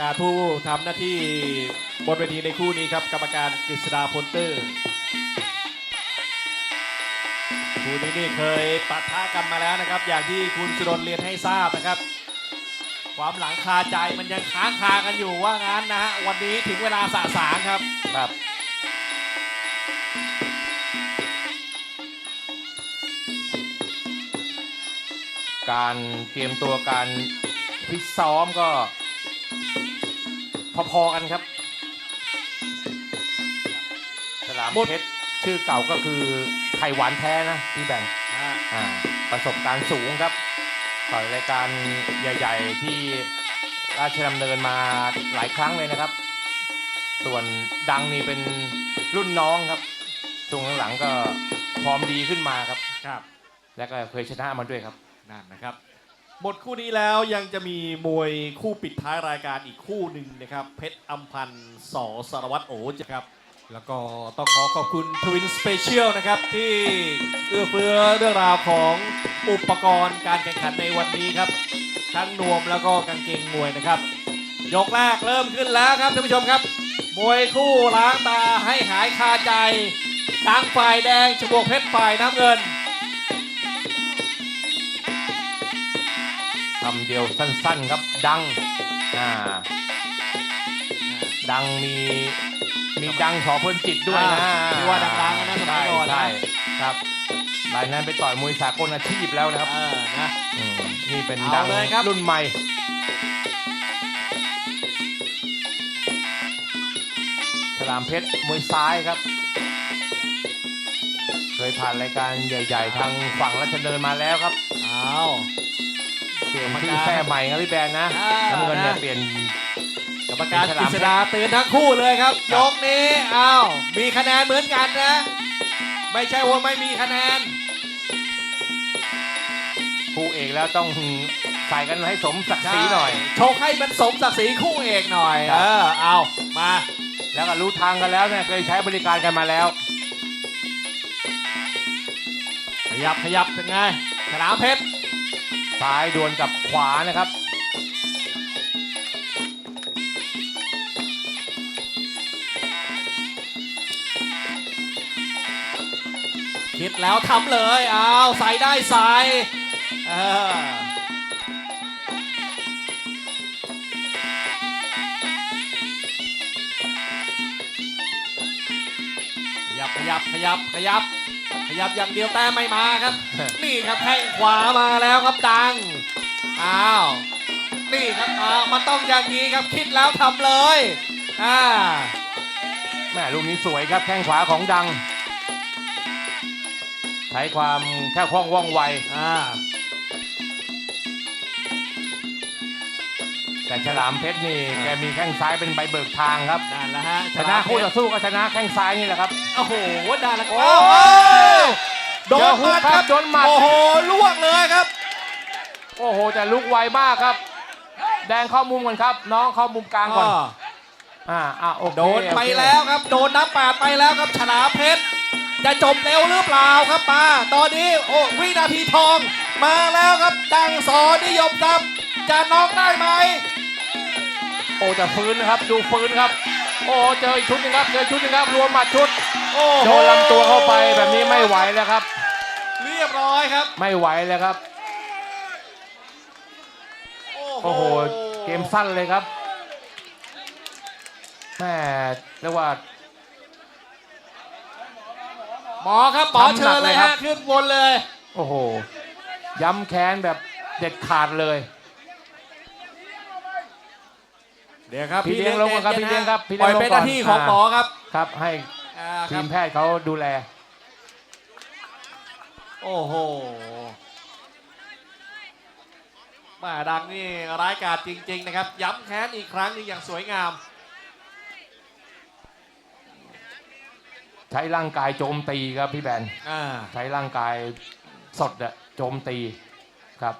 การผู้ทำหน้าที่บนเวทีในคู่นี้ครับ กรรมการกฤษดาพลเตอร์คู่นี้นี่เคยปะทะกันมาแล้วนะครับ อย่างที่คุณสุรนเรียนให้ทราบนะครับ ความหลังคาใจมันยังค้างคากันอยู่ว่างั้นนะฮะวันนี้ถึงเวลาสะสางครับครับการเตรียมตัวการฟิตซ้อมก็ พอๆกันครับสลามหมดเพชรชื่อเก่าก็คือไข่หวานแท้นะพี่แบงค์อ่าประสบการณ์สูงครับต่อยรายการใหญ่ ๆ ที่ราชดำเนินมาหลายครั้งเลยนะครับ ส่วนดังนี่เป็นรุ่นน้องครับช่วงหลังๆก็ฟอร์มดีขึ้นมาครับครับ และก็เคยชนะมาด้วยครับนั่นนะครับ หมดคู่นี้แล้วยังจะมีมวยคู่ปิดท้ายรายการอีกคู่หนึ่งนะครับ เพชรอัมพันธ์สอสารวัตรโอจครับ แล้วก็ต้องขอขอบคุณทวินสเปเชียลนะครับ ที่เอื้อเฟื้อเรื่องราวของอุปกรณ์การแข่งขันในวันนี้ครับ ทั้งนวมแล้วก็กางเกงมวยนะครับ ยกแรกเริ่มขึ้นแล้วครับท่านผู้ชมครับ มวยคู่ล้างตาให้หายคาใจทางฝ่ายแดงชบวกเพชรฝ่ายน้ำเงิน คำเดียวสั้นๆครับดังอ่าดังมีมีดังขอเพิ่นจิตด้วยนะอ่าที่ว่าดังๆนะสมัยก่อนนะใช่ใช่ครับรายนั้นไปต่อยมวยสากลอาชีพแล้วนะครับเออนะอืมนี่เป็นเอาดังเลยครับรุ่นใหม่สลามเพชรมวยซ้ายครับ เคยผ่านรายการใหญ่ ๆ ทางฝั่งรัชดำเนินมาแล้วครับเอา เปลี่ยนชื่อแท้ใหม่ครับพี่แบนนะอ่าน้ำเงินเนี่ยนะเปลี่ยนกรรมการเป็นฉกลาฤมษดาเตือนทั้งคู่เลยครับครัยบกนี้อ้าวมีคะแนนเหมือนกันนะ ไม่ใช่ว่าไม่มีคะแนนคู่เอกแล้วต้องใส่กันให้สมศักดิ์ศรีหน่อย โชว์ให้มันสมศักดิ์ศรีคู่เอกหน่อยครับเออเอามา แล้วก็รู้ทางกันแล้วเนี่ยเคยใช้บริการกันมาแล้ว ขยับขยับเป็นไงสนามเพชร ซ้ายดวลกับขวานะครับ คิดแล้วทำเลยเอาใส่ได้ใส่ขยับขยับขยับขยับ ขยับอย่างเดียวแต้มไม่มาครับ นี่ครับแข้งขวามาแล้วครับดังอ้าวนี่ครับอ้าวมันต้องอย่างนี้ครับคิดแล้วทำเลยอ่าแม่ลูกนี้สวยครับแข้งขวาของดัง ใช้ความแค่คล่องว่องไวอ่า แต่ฉลามเพชรนี่แกมีแข้งซ้ายเป็นใบเบิกทางครับ นั่นแหละฮะชนะคู่ต่อสู้ก็ชนะแข้งซ้ายนี่แหละครับ โอ้โหได้แล้วโอ้โอ้โหโดเจนอหฮุมักดคครัรับบโดนหมัดโอ้โหล่วงเลยครับ โอ้โหแต่ลุกไวมากครับ แดงเข้ามุมก่อนครับ น้องเข้ามุมกลางก่อนอ่าอ่าโอเคโดนไปโอเคแล้วครับ โดนน้ำปาดไปแล้วครับฉลามเพชรจะจบเร็วหรือเปล่าครับมาตอนนี้โอ้วินาทีทองมาแล้วครับดังสอนิยมครับ จะน้องได้ไหมโอ้จะฟื้นนะครับดูฟื้นครับ โอ้เจออีกชุดหนึงครับเจอชุดหนึงครับรวมหมัดชุด โอ้โหโดนลำตัวเข้าไปแบบนี้ไม่ไหวแล้วครับ เรียบร้อยครับ ไม่ไหวแล้วครับ โอ้โหเกมสั้นเลยครับแม่เรียกว่า หมอครับหมอเชิญเลยทำหนักเลยครัฮะบขึ้นบนเลย โอ้โห ย้ำแค้นแบบเด็ดขาดเลย เดี๋ยวครับพี่เลี้ยงลงก่อนครับพี่เลี้ยงครับพี่ปเลี้ล่อยยงลงเป็นหน้าที่ของก่อนหมอครับครับให้อ่าคทีรับ มแพทย์เขาดูแล โอ้โหมาดังนี่ร้ายกาจจริง ๆ นะครับ ย้ำแค้นอีกครั้งหนึงอย่างสวยงาม ใช้ร่างกายโจมตีครับพี่แบน อ่า ใช้ร่างกายสดอะโจมตีครับ